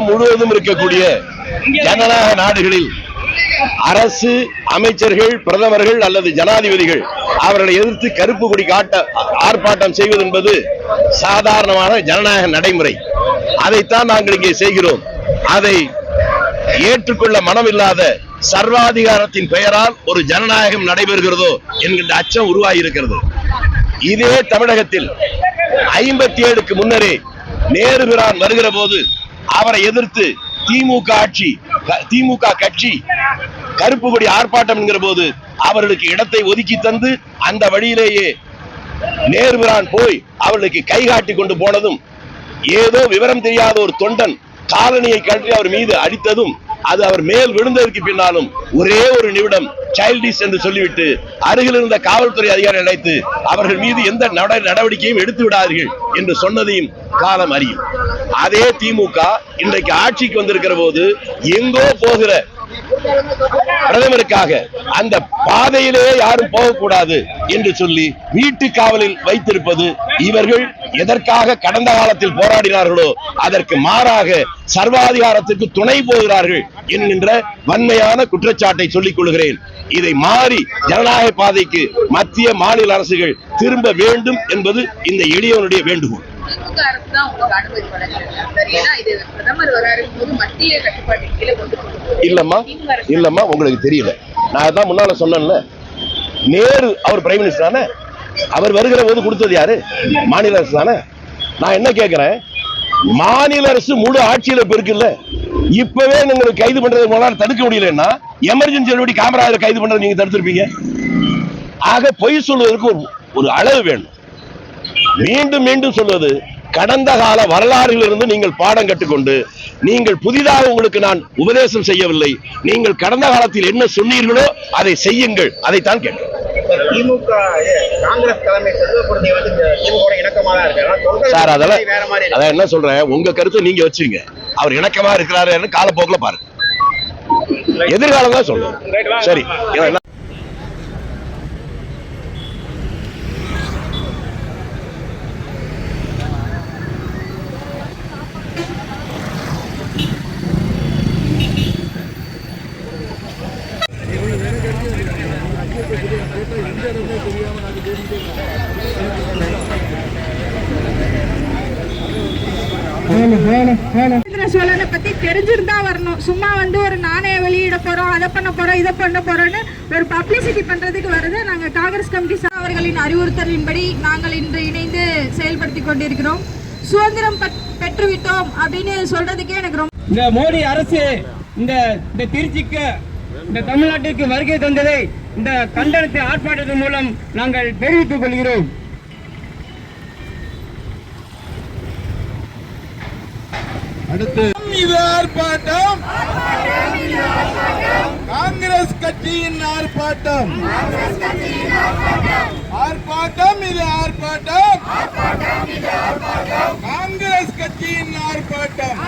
உலகம் முழுவதும் இருக்கக்கூடிய ஜனநாயக நாடுகளில் அரசு அமைச்சர்கள் பிரதமர்கள் அல்லது ஜனாதிபதிகள் அவர்களை எதிர்த்து கருப்பு கொடி காட்ட ஆர்ப்பாட்டம் செய்வது என்பது சாதாரணமான ஜனநாயக நடைமுறை. அதைத்தான் நாங்கள் இங்கே செய்கிறோம். அதை ஏற்றுக்கொள்ள மனமில்லாத சர்வாதிகாரத்தின் பெயரால் ஒரு ஜனநாயகம் நடைபெறுகிறதோ என்கின்ற அச்சம் உருவாகி இருக்கிறது இதே தமிழகத்தில் ஐம்பத்தி ஏழுக்கு முன்னரே நேரு பிரான் வருகிற போது அவரை எதிர்த்து திமுக ஆட்சி திமுக கட்சி கருப்பு கொடி ஆர்ப்பாட்டம் என்கிற போது அவர்களுக்கு இடத்தை ஒதுக்கி தந்து அந்த வழியிலேயே நேர்பிரான் போய் அவர்களுக்கு கை காட்டி கொண்டு போனதும் ஏதோ விவரம் தெரியாத ஒரு தொண்டன் காலனியை கழற்றி அவர் மீது அடித்ததும் அது அவர் மேல் விழுந்ததற்கு பின்னாலும் ஒரே ஒரு நிமிடம் சைல்டிஸ் என்று சொல்லிவிட்டு அருகில் இருந்த காவல்துறை அதிகாரி அழைத்து அவர்கள் மீது எந்த நடவடிக்கையும் எடுத்து விடாதீர்கள் என்று சொன்னதையும் காலம் அறியும். அதே திமுக இன்றைக்கு ஆட்சிக்கு வந்திருக்கிற போது எங்கோ போகிற பிரதமருக்காக அந்த பாதையிலே யாரும் போகக்கூடாது என்று சொல்லி வீட்டு காவலில் வைத்திருப்பது இவர்கள் எதற்காக கடந்த காலத்தில் போராடினார்களோ அதற்கு மாறாக சர்வாதிகாரத்திற்கு துணை போகிறார்கள் என்கின்ற வன்மையான குற்றச்சாட்டை சொல்லிக் கொள்கிறேன். இதை மாறி ஜனநாயக பாதைக்கு மத்திய மாநில அரசுகள் திரும்ப வேண்டும் என்பது இந்த எளியவனுடைய வேண்டுகோள். திமுக அரசு தான் உங்களுக்கு அனுமதி வழங்குறது ஏன்னா இது பிரதமர் வராரு போது மத்திய கட்டுப்பாட்டின் கீழே கொண்டு இல்லம்மா இல்லம்மா உங்களுக்கு தெரியல. நான் அதான் முன்னால சொன்னேன்ல. நேரு அவர் பிரைம் மினிஸ்டர் தானே? அவர் வருகிற போது கொடுத்தது யாரு? மாநில அரசு தானே? நான் என்ன கேட்கிறேன் மாநில அரசு முழு ஆட்சியில பெருக்கு இல்ல இப்பவே நீங்க கைது பண்றது உங்களால தடுக்க முடியலன்னா எமர்ஜென்சி எப்படி காமராஜர் கைது பண்றது நீங்க தடுத்திருப்பீங்க? ஆக பொய் சொல்வதற்கு ஒரு அளவு வேணும். மீண்டும் மீண்டும் சொல்வது கடந்த கால வரலாறிலிருந்து நீங்கள் பாடம் கற்றுக்கொண்டு நீங்கள் புதிதாக உங்களுக்கு நான் உபதேசம் செய்யவில்லை நீங்கள் கடந்த காலத்தில் என்ன சொன்னீர்களோ அதை செய்யுங்கள். அதைத்தான் கேட்டேன். திமுக காங்கிரஸ் தலைமை செல்வகுருதி வந்து இந்த திமுக இணக்கமா தான் இருக்காரு ஆனா தொண்டர்கள் சார் அதெல்லாம் வேற மாதிரி. அதான் என்ன சொல்றேன்? உங்க கருத்தை நீங்க வச்சுங்க. அவர் இணக்கமா இருக்கிறாரு காலப்போக்கில் பாருங்க. எதிர்காலம் தான் சொல்றேன். சரி சோழனை பத்தி தெரிஞ்சிருந்தா வரணும். சும்மா வந்து ஒரு நாணய வெளியிட போறோம் அதை பண்ண போறோம் இதை பண்ண போறோம்னு ஒரு பப்ளிசிட்டி பண்றதுக்கு வருது நாங்க காங்கிரஸ் கமிட்டி அவர்களின் அறிவுறுத்தலின்படி நாங்கள் இன்று இணைந்து செயல்படுத்தி கொண்டிருக்கிறோம். சுதந்திரம் பெற்- பெற்றுவிட்டோம் அப்படின்னு சொல்றதுக்கே எனக்கு ரொம்ப இந்த மோடி அரசு இந்த இந்த திருச்சிக்கு இந்த தமிழ்நாட்டிற்கு வருகை தந்ததை இந்த கண்டனத்தை ஆர்ப்பாட்டத்தின் மூலம் நாங்கள் தெரிவித்துக் கொள்கிறோம். இது ஆர்ப்பாட்டம். காங்கிரஸ் கட்சியின் ஆர்ப்பாட்டம். ஆர்ப்பாட்டம் இது ஆர்ப்பாட்டம். காங்கிரஸ் கட்சியின் ஆர்ப்பாட்டம்.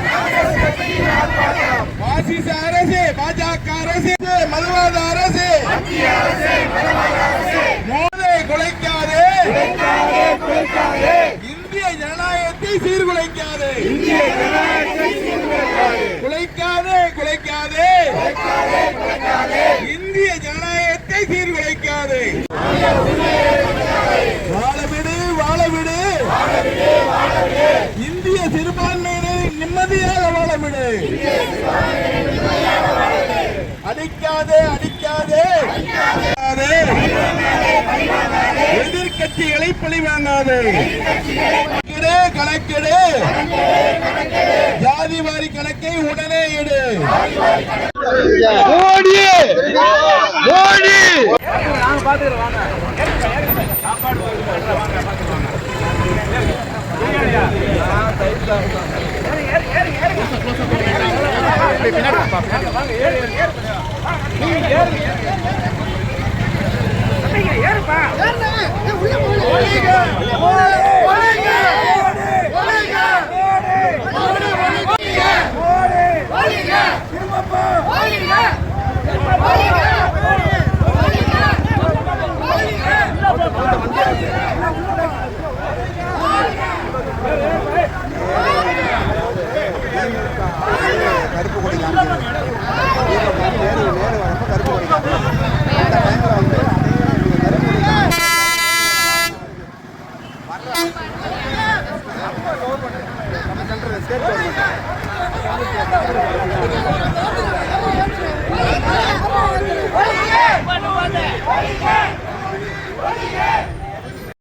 பாசிச அரசு பாஜக அரசு மதவாத அரசு. மோதை குலைக்காதே இந்திய ஜனநாயகத்தை சீர்குலைக்காதே குலைக்காதே குலைக்காதே. இந்திய ஜனநாயகத்தை சீர்குலைக்காதே. வாழவிடு வாழவிடு இந்திய சிறுபான்மையினரை நிம்மதியாக வாழவிடு. அடிக்காதே. எதிர்கட்சிகளை பழிவாங்காது. கணக்கெடு ஜாதி வாரி கணக்கை உடனே எடு. மோடி மோடி. பின்னாடி ஏறுப்பா. ஏறுங்க. உள்ள போங்க. சென்ட்ரல்